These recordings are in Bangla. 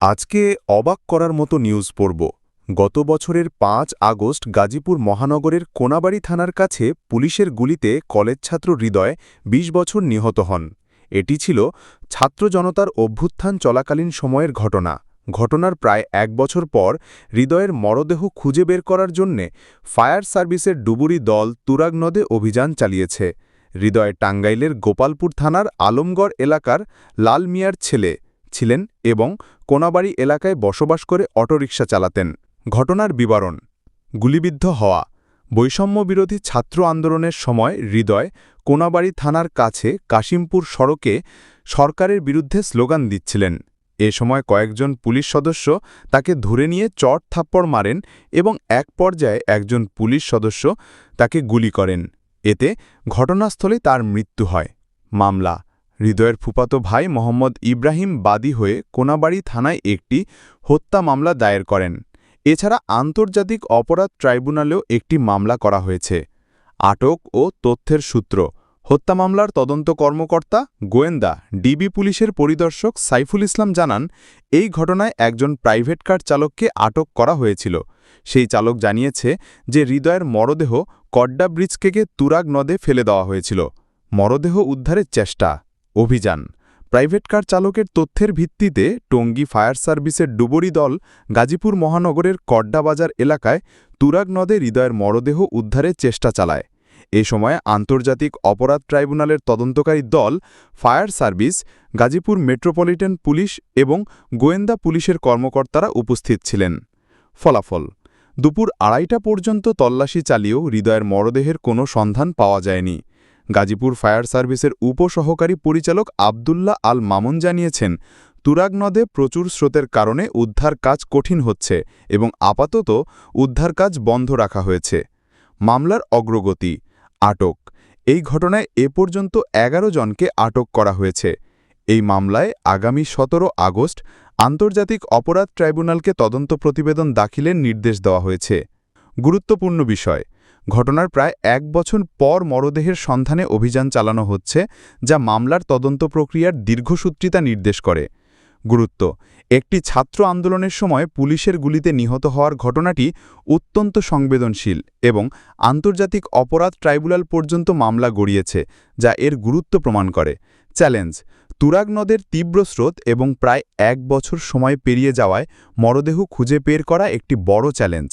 আজকে অবাক করার মতো নিউজ পড়ব। গত বছরের পাঁচ আগস্ট গাজীপুর মহানগরের কোনাবাড়ি থানার কাছে পুলিশের গুলিতে কলেজ ছাত্র হৃদয় ২০ বছর নিহত হন। এটি ছিল ছাত্র জনতার অভ্যুত্থান চলাকালীন সময়ের ঘটনা। ঘটনার প্রায় এক বছর পর হৃদয়ের মরদেহ খুঁজে বের করার জন্যে ফায়ার সার্ভিসের ডুবুরি দল তুরাগ নদে অভিযান চালিয়েছে। হৃদয় টাঙ্গাইলের গোপালপুর থানার আলমগড় এলাকার লাল মিয়ার ছেলে ছিলেন এবং কোনাবাড়ি এলাকায় বসবাস করে অটোরিকশা চালাতেন। ঘটনার বিবরণ, গুলিবিদ্ধ হওয়া বৈষম্য বিরোধী ছাত্র আন্দোলনের সময় হৃদয় কোনাবাড়ি থানার কাছে কাশিমপুর সড়কে সরকারের বিরুদ্ধে স্লোগান দিচ্ছিলেন। এ সময় কয়েকজন পুলিশ সদস্য তাকে ধরে নিয়ে চট থাপ্পড় মারেন এবং এক পর্যায়ে একজন পুলিশ সদস্য তাকে গুলি করেন। এতে ঘটনাস্থলে তার মৃত্যু হয়। মামলা হৃদয়ের ফুপাতো ভাই মোহাম্মদ ইব্রাহিম বাদী হয়ে কোনাবাড়ি থানায় একটি হত্যা মামলা দায়ের করেন। এছাড়া আন্তর্জাতিক অপরাধ ট্রাইব্যুনালেও একটি মামলা করা হয়েছে। আটক ও তথ্যের সূত্র, হত্যা মামলার তদন্ত কর্মকর্তা গোয়েন্দা, ডিবি পুলিশের পরিদর্শক সাইফুল ইসলাম জানান, এই ঘটনায় একজন প্রাইভেট কার চালককে আটক করা হয়েছিল। সেই চালক জানিয়েছে যে হৃদয়ের মরদেহ কড্ডা ব্রিজ থেকে তুরাগ নদে ফেলে দেওয়া হয়েছিল। মরদেহ উদ্ধারের চেষ্টা। অভিযান। প্রাইভেট কার চালকের তথ্যের ভিত্তিতে টঙ্গী ফায়ার সার্ভিসের ডুবরি দল গাজীপুর মহানগরের কড্ডাবাজার এলাকায় তুরাগ নদে হৃদয়ের মরদেহ উদ্ধারের চেষ্টা চালায়। এ সময় আন্তর্জাতিক অপরাধ ট্রাইব্যুনালের তদন্তকারী দল fire service, Gazipur metropolitan police এবং গোয়েন্দা পুলিশের কর্মকর্তারা উপস্থিত ছিলেন। ফলাফল, দুপুর আড়াইটা পর্যন্ত তল্লাশি চালিয়েও হৃদয়ের মরদেহের কোনো সন্ধান পাওয়া যায়নি। গাজীপুর ফায়ার সার্ভিসের উপসহকারী পরিচালক আবদুল্লাহ আল মামুন জানিয়েছেন, তুরাগ নদে প্রচুর স্রোতের কারণে উদ্ধার কাজ কঠিন হচ্ছে এবং আপাতত উদ্ধার কাজ বন্ধ রাখা হয়েছে। মামলার অগ্রগতি, আটক। এই ঘটনায় এ পর্যন্ত এগারো জনকে আটক করা হয়েছে। এই মামলায় আগামী সতেরো আগস্ট আন্তর্জাতিক অপরাধ ট্রাইব্যুনালকে তদন্ত প্রতিবেদন দাখিলের নির্দেশ দেওয়া হয়েছে। গুরুত্বপূর্ণ বিষয় ঘটনার প্রায় এক বছর পর মরদেহের সন্ধানে অভিযান চালানো হচ্ছে, যা মামলার তদন্ত প্রক্রিয়ার দীর্ঘসূত্রিতা নির্দেশ করে। গুরুত্ব, একটি ছাত্র আন্দোলনের সময় পুলিশের গুলিতে নিহত হওয়ার ঘটনাটি অত্যন্ত সংবেদনশীল এবং আন্তর্জাতিক অপরাধ ট্রাইব্যুনাল পর্যন্ত মামলা গড়িয়েছে, যা এর গুরুত্ব প্রমাণ করে। চ্যালেঞ্জ, তুরাগ নদের তীব্র স্রোত এবং প্রায় এক বছর সময় পেরিয়ে যাওয়ায় মরদেহ খুঁজে বের করা একটি বড় চ্যালেঞ্জ।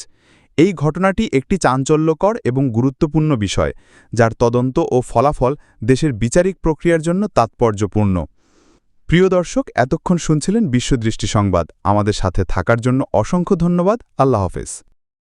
এই ঘটনাটি একটি চাঞ্চল্যকর এবং গুরুত্বপূর্ণ বিষয়, যার তদন্ত ও ফলাফল দেশের বিচারিক প্রক্রিয়ার জন্য তাৎপর্যপূর্ণ। প্রিয় দর্শক, এতক্ষণ শুনছিলেন বিশ্বদৃষ্টি সংবাদ। আমাদের সাথে থাকার জন্য অসংখ্য ধন্যবাদ। আল্লাহ হাফেজ।